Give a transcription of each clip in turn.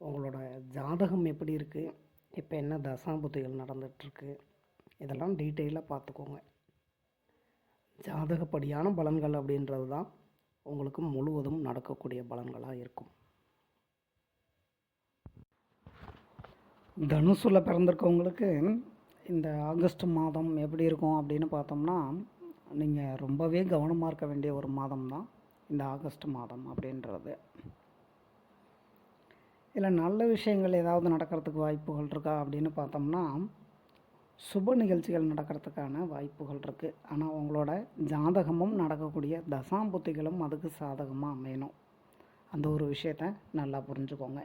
உங்களோட ஜாதகம் எப்படி இருக்குது இப்போ என்ன தசாபுத்திகள் நடந்துகிட்ருக்கு இதெல்லாம் டீட்டெயிலாக பார்த்துக்கோங்க ஜாதகப்படியான பலன்கள் அப்படின்றது தான் உங்களுக்கு முழுவதும் நடக்கக்கூடிய பலன்களாக இருக்கும். தனுசுல பிறந்திருக்கவங்களுக்கு இந்த ஆகஸ்ட் மாதம் எப்படி இருக்கும் அப்படின்னு பார்த்தோம்னா நீங்கள் ரொம்பவே கவனமாக இருக்க வேண்டிய ஒரு மாதம் தான் இந்த ஆகஸ்ட் மாதம் அப்படின்றது. இல்லை நல்ல விஷயங்கள் ஏதாவது நடக்கிறதுக்கு வாய்ப்புகள் இருக்கா அப்படின்னு பார்த்தோம்னா சுப நிகழ்ச்சிகள் நடக்கிறதுக்கான வாய்ப்புகள் இருக்குது ஆனால் உங்களோட ஜாதகமும் நடக்கக்கூடிய தசாம்புத்திகளும் அதுக்கு சாதகமாக அமையணும். அந்த ஒரு விஷயத்த நல்லா புரிஞ்சுக்கோங்க.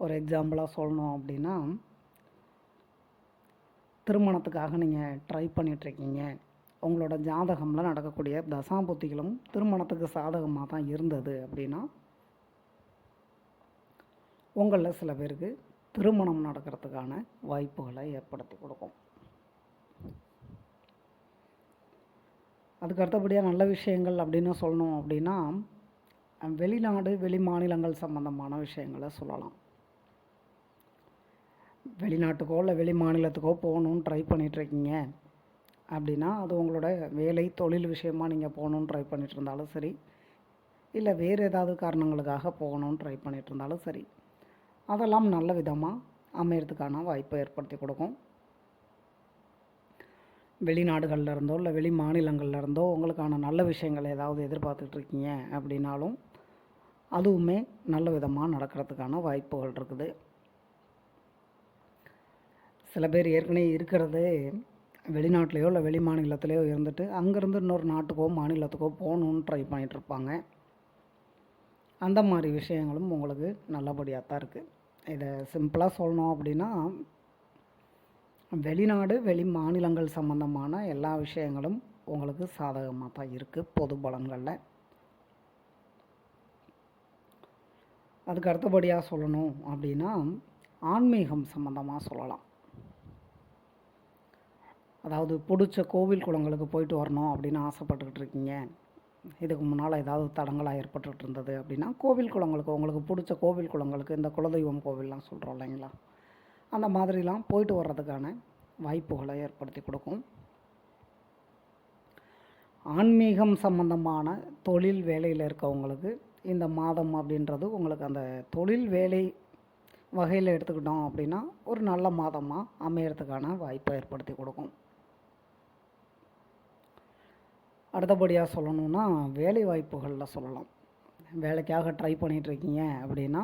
ஒரு எக்ஸாம்பிளாக சொல்லணும் அப்படின்னா திருமணத்துக்காக நீங்கள் ட்ரை பண்ணிகிட்ருக்கீங்க உங்களோட ஜாதகமில் நடக்கக்கூடிய தசாம்புத்திகளும் திருமணத்துக்கு சாதகமாக தான் இருந்தது அப்படின்னா உங்களில் சில பேருக்கு திருமணம் நடக்கிறதுக்கான வாய்ப்புகளை ஏற்படுத்தி கொடுக்கும். அதுக்கு அடுத்தபடியாக நல்ல விஷயங்கள் அப்படின்னு சொல்லணும் அப்படின்னா வெளிநாடு வெளி மாநிலங்கள் சம்மந்தமான விஷயங்களை சொல்லலாம். வெளிநாட்டுக்கோ இல்லை வெளி மாநிலத்துக்கோ போகணுன்னு ட்ரை பண்ணிகிட்ருக்கீங்க அப்படின்னா அது உங்களோட வேலை தொழில் விஷயமாக நீங்கள் போகணுன்னு ட்ரை பண்ணிகிட்டு இருந்தாலும் சரி இல்லை வேறு ஏதாவது காரணங்களுக்காக போகணுன்னு ட்ரை பண்ணிகிட்டு இருந்தாலும் சரி அதெல்லாம் நல்ல விதமாக அமையறதுக்கான வாய்ப்பை ஏற்படுத்தி கொடுக்கும். வெளிநாடுகளில் இருந்தோ இல்லை வெளி மாநிலங்களில் இருந்தோ உங்களுக்கான நல்ல விஷயங்கள் ஏதாவது எதிர்பார்த்துட்டு இருக்கீங்க அப்படின்னாலும் அதுவுமே நல்ல விதமாக நடக்கிறதுக்கான வாய்ப்புகள் இருக்குது. சில பேர் ஏற்கனவே இருக்கிறது வெளிநாட்டிலையோ இல்லை வெளி மாநிலத்திலையோ இருந்துட்டு அங்கேருந்து இன்னொரு நாட்டுக்கோ மாநிலத்துக்கோ போகணுன்னு ட்ரை பண்ணிகிட்ருப்பாங்க அந்த மாதிரி விஷயங்களும் உங்களுக்கு நல்லபடியாக தான் இருக்குது இதை சிம்பிளாக சொல்லணும் அப்படின்னா வெளிநாடு வெளி மாநிலங்கள் சம்மந்தமான எல்லா விஷயங்களும் உங்களுக்கு சாதகமாக தான் இருக்குது பொது பலன்களில். அதுக்கு அடுத்தபடியாக சொல்லணும் அப்படின்னா ஆன்மீகம் சம்மந்தமாக சொல்லலாம். அதாவது பிடிச்ச கோவில் குளங்களுக்கு போயிட்டு வரணும் அப்படின்னு ஆசைப்பட்டுக்கிட்டு இருக்கீங்க. இதுக்கு முன்னால் ஏதாவது தடங்களாக ஏற்பட்டுட்டு இருந்தது அப்படின்னா கோவில் குளங்களுக்கு உங்களுக்கு பிடிச்ச கோவில் குளங்களுக்கு இந்த குலதெய்வம் கோவில்லாம் சொல்கிறோம் இல்லைங்களா? அந்த மாதிரிலாம் போயிட்டு வர்றதுக்கான வாய்ப்புகளை ஏற்படுத்தி கொடுக்கும். ஆன்மீகம் சம்பந்தமான தொழில் வேலையில் இருக்கவங்களுக்கு இந்த மாதம் அப்படின்றது உங்களுக்கு அந்த தொழில் வேலை வகையில் எடுத்துக்கிட்டோம் அப்படின்னா ஒரு நல்ல மாதமாக அமையறதுக்கான வாய்ப்பை ஏற்படுத்தி கொடுக்கும். அடுத்தபடியாக சொல்லணுன்னா வேலை வாய்ப்புகளில் சொல்லலாம். வேலைக்காக ட்ரை பண்ணிகிட்ருக்கீங்க அப்படின்னா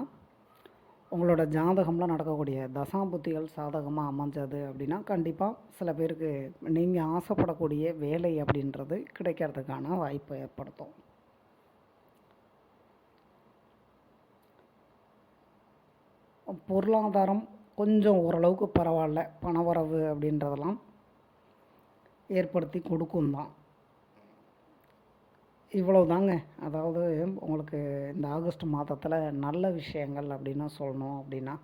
உங்களோட ஜாதகம்லாம் நடக்கக்கூடிய தசாபுத்திகள் சாதகமாக அமைஞ்சது அப்படின்னா கண்டிப்பாக சில பேருக்கு நீங்கள் ஆசைப்படக்கூடிய வேலை அப்படின்றது கிடைக்கிறதுக்கான வாய்ப்பை ஏற்படுத்தும். பொருளாதாரம் கொஞ்சம் ஓரளவுக்கு பரவாயில்ல. பணவரவு அப்படின்றதெல்லாம் ஏற்படுத்தி கொடுக்கும் தான். இவ்வளவு தாங்க அதாவது உங்களுக்கு இந்த ஆகஸ்ட் மாதத்தில் நல்ல விஷயங்கள் அப்படின்னு சொல்லணும் அப்படின்னா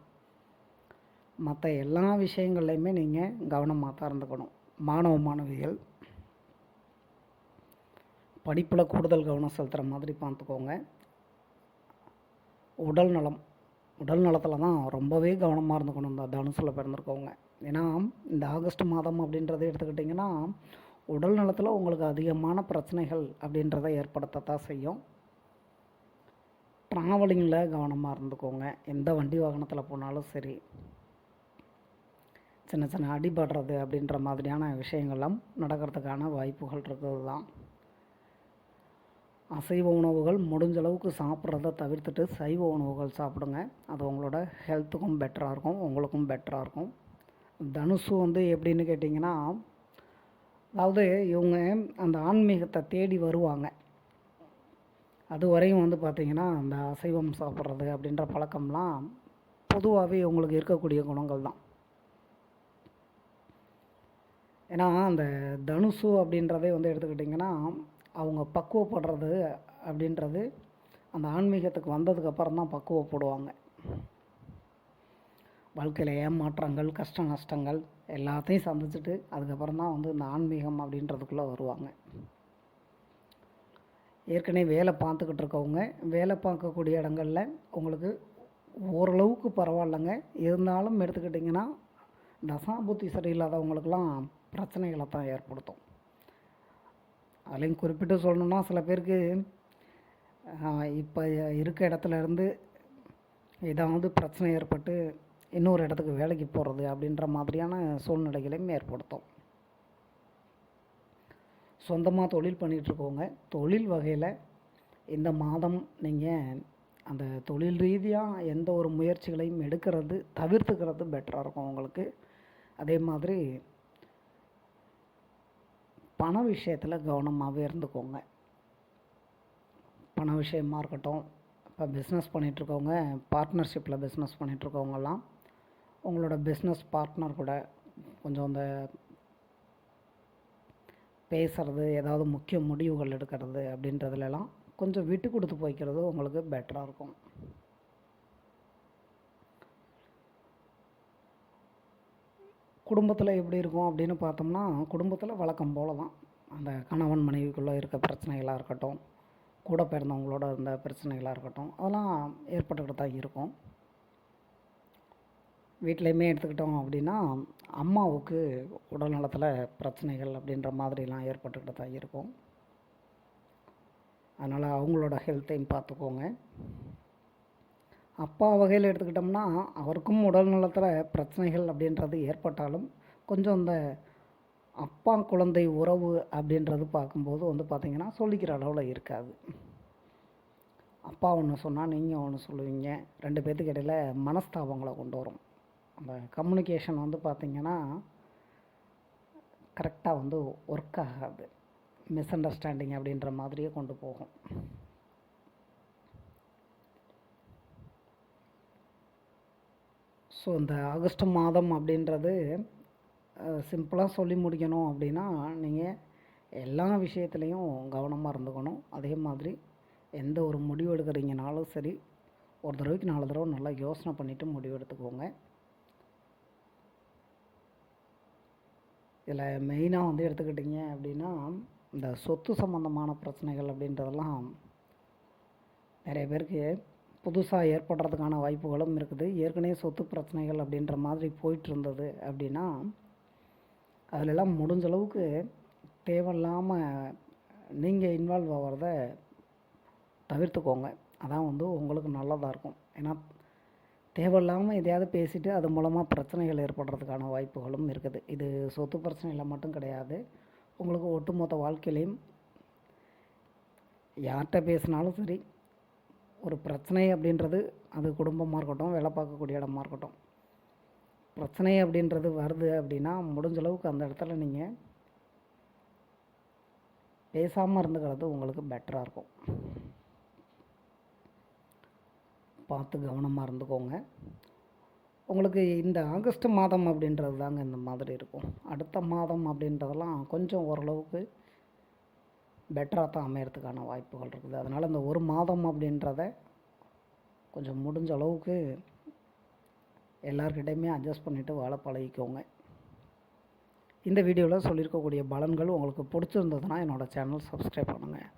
மற்ற எல்லா விஷயங்கள்லையுமே நீங்கள் கவனமாக தான் இருந்துக்கணும். மாணவ மாணவிகள் படிப்பில் கூடுதல் கவனம் செலுத்துகிற மாதிரி பார்த்துக்கோங்க உடல் நலம் உடல் நலத்தில் தான் ரொம்பவே கவனமாக இருந்துக்கணும் இந்த தனுசில் பிறந்திருக்கவங்க. ஏன்னா இந்த ஆகஸ்ட் மாதம் அப்படின்றத எடுத்துக்கிட்டிங்கன்னா உடல் நலத்தில் உங்களுக்கு அதிகமான பிரச்சனைகள் அப்படின்றத ஏற்படுத்தத்தான் செய்யும். ட்ராவலிங்கில் கவனமாக இருந்துக்கோங்க. எந்த வண்டி வாகனத்தில் போனாலும் சரி. சின்ன சின்ன அடிபடுறது அப்படின்ற மாதிரியான விஷயங்கள்லாம் நடக்கிறதுக்கான வாய்ப்புகள் இருக்கிறது தான் அசைவ உணவுகள் முடிஞ்ச அளவுக்கு சாப்பிட்றத தவிர்த்துட்டு சைவ உணவுகள் சாப்பிடுங்க. அது உங்களோட ஹெல்த்துக்கும் பெட்டராக இருக்கும் உங்களுக்கும் பெட்டராக இருக்கும். தனுசு வந்து எப்படின்னு கேட்டிங்கன்னா அதாவது இவங்க அந்த ஆன்மீகத்தை தேடி வருவாங்க. அது வரையும் வந்து பார்த்திங்கன்னா அந்த அசைவம் சாப்பிட்றது அப்படின்ற பழக்கம்லாம் பொதுவாகவே இவங்களுக்கு இருக்கக்கூடிய குணங்கள் தான். ஏன்னா அந்த தனுசு அப்படின்றதே வந்து எடுத்துக்கிட்டிங்கன்னா அவங்க பக்குவப்படுறது அப்படின்றது அந்த ஆன்மீகத்துக்கு வந்ததுக்கப்புறம் தான் பக்குவப்படுவாங்க. வாழ்க்கையில் ஏமாற்றங்கள் கஷ்ட நஷ்டங்கள் எல்லாத்தையும் சந்திச்சுட்டு அதுக்கப்புறம் தான் வந்து இந்த ஆன்மீகம் அப்படின்றதுக்குள்ளே வருவாங்க. ஏற்கனவே வேலை பார்த்துக்கிட்டு இருக்கவங்க வேலை பார்க்கக்கூடிய இடங்களில் உங்களுக்கு ஓரளவுக்கு பரவாயில்லைங்க. இருந்தாலும் எடுத்துக்கிட்டிங்கன்னா தசாபுத்தி சரியில்லாதவங்களுக்கெல்லாம் பிரச்சனைகளை தான் ஏற்படுத்தும். அதுலேயும் குறிப்பிட்டு சொல்லணும்னா சில பேருக்கு இப்போ இருக்க இடத்துல இருந்து ஏதாவது பிரச்சனை ஏற்பட்டு இன்னொரு இடத்துக்கு வேலைக்கு போகிறது அப்படின்ற மாதிரியான சூழ்நிலைகளையும் ஏற்படுத்தும். சொந்தமாக தொழில் பண்ணிகிட்ருக்கவங்க தொழில் வகையில் இந்த மாதம் நீங்கள் அந்த தொழில் ரீதியாக எந்த ஒரு முயற்சிகளையும் எடுக்கிறது தவிர்த்துக்கிறது பெட்டராக இருக்கும் உங்களுக்கு. அதே மாதிரி பண விஷயத்தில் கவனமாகவே இருந்துக்கோங்க. பண விஷயமாக இருக்கட்டும் இப்போ பிஸ்னஸ் பண்ணிகிட்ருக்கவங்க பார்ட்னர்ஷிப்பில் பிஸ்னஸ் பண்ணிகிட்ருக்கவங்கலாம் உங்களோட பிஸ்னஸ் பார்ட்னர் கூட கொஞ்சம் அந்த பேசுகிறது ஏதாவது முக்கிய முடிவுகள் எடுக்கிறது அப்படின்றதுலலாம் கொஞ்சம் விட்டு கொடுத்து போய்க்கிறது உங்களுக்கு பெட்டராக இருக்கும். குடும்பத்தில் எப்படி இருக்கும் அப்படின்னு பார்த்தோம்னா குடும்பத்தில் வழக்கம் போல தான் அந்த கணவன் மனைவிக்குள்ளே இருக்க பிரச்சனைகளாக இருக்கட்டும் கூட பிறந்தவங்களோட இருந்த பிரச்சனைகளாக இருக்கட்டும் அதெல்லாம் ஏற்பட்டுக்கிட்டு தான் இருக்கும். வீட்லேயுமே எடுத்துக்கிட்டோம் அப்படின்னா அம்மாவுக்கு உடல் நலத்தில் பிரச்சனைகள் அப்படின்ற மாதிரிலாம் ஏற்பட்டுக்கிட்டு தான் இருக்கும். அதனால் அவங்களோட ஹெல்த்தையும் பார்த்துக்கோங்க. அப்பா வகையில் எடுத்துக்கிட்டோம்னா அவருக்கும் உடல் நலத்தில் பிரச்சனைகள் அப்படின்றது ஏற்பட்டாலும் கொஞ்சம் இந்த அப்பா குழந்தை உறவு அப்படின்றது பார்க்கும்போது வந்து பார்த்திங்கன்னா சொல்லிக்கிற அளவில் இருக்காது. அப்பா ஒன்று சொன்னால் நீங்கள் ஒன்று சொல்லுவீங்க. ரெண்டு பேர்த்துக்கு இடையில் மனஸ்தாபங்களை கொண்டு வரும். அந்த கம்யூனிகேஷன் வந்து பார்த்திங்கன்னா கரெக்டாக வந்து ஒர்க் ஆகாது. மிஸ் அண்டர்ஸ்டாண்டிங் அப்படின்ற மாதிரியே கொண்டு போகும். ஸோ இந்த ஆகஸ்ட் மாதம் அப்படின்றது சிம்பிளாக சொல்லி முடிக்கணும் அப்படின்னா நீங்கள் எல்லா விஷயத்துலேயும் கவனமாக இருந்துக்கணும். அதே மாதிரி எந்த ஒரு முடிவு எடுக்கிறீங்கனாலும் சரி ஒரு தடவைக்கு நாலு தடவை நல்லா யோசனை பண்ணிவிட்டு முடிவு எடுத்துக்கோங்க. இதில் மெயினாக வந்து எடுத்துக்கிட்டிங்க அப்படின்னா இந்த சொத்து சம்மந்தமான பிரச்சனைகள் அப்படின்றதெல்லாம் நிறைய பேருக்கு புதுசாக ஏற்படுறதுக்கான வாய்ப்புகளும் இருக்குது. ஏற்கனவே சொத்து பிரச்சனைகள் அப்படின்ற மாதிரி போயிட்டு இருந்தது அப்படின்னா அதிலெல்லாம் முடிஞ்ச அளவுக்கு தேவையில்லாமல் நீங்கள் இன்வால்வ் ஆகிறத தவிர்த்துக்கோங்க. அதான் வந்து உங்களுக்கு நல்லதாக இருக்கும். ஏன்னா தேவையில்லாமல் எதையாவது பேசிவிட்டு அது மூலமாக பிரச்சனைகள் ஏற்படுறதுக்கான வாய்ப்புகளும் இருக்குது. இது சொத்து பிரச்சனையில் மட்டும் கிடையாது. உங்களுக்கு ஒட்டுமொத்த வாழ்க்கையிலையும் யார்கிட்ட பேசினாலும் சரி ஒரு பிரச்சனை அப்படின்றது அது குடும்பமாக இருக்கட்டும் வேலை பார்க்கக்கூடிய இடமா இருக்கட்டும். பிரச்சனை அப்படின்றது வருது அப்படின்னா முடிஞ்ச அளவுக்கு அந்த இடத்துல நீங்கள் பேசாமல் இருந்துக்கிறது உங்களுக்கு பெட்டராக இருக்கும். பார்த்து கவனமாக இருந்துக்கோங்க. உங்களுக்கு இந்த ஆகஸ்ட் மாதம் அப்படின்றது தாங்க இந்த மாதிரி இருக்கும். அடுத்த மாதம் அப்படின்றதெல்லாம் கொஞ்சம் ஓரளவுக்கு பெட்டராக தான் அமையறதுக்கான வாய்ப்புகள் இருக்குது. அதனால் இந்த ஒரு மாதம் அப்படின்றத கொஞ்சம் முடிஞ்ச அளவுக்கு எல்லாருக்கிட்டையுமே அட்ஜஸ்ட் பண்ணிவிட்டு வாழ பழகிக்கோங்க. இந்த வீடியோவில் சொல்லியிருக்கக்கூடிய பலன்கள் உங்களுக்கு பிடிச்சிருந்ததுன்னா என்னோடய சேனல் சப்ஸ்கிரைப் பண்ணுங்கள்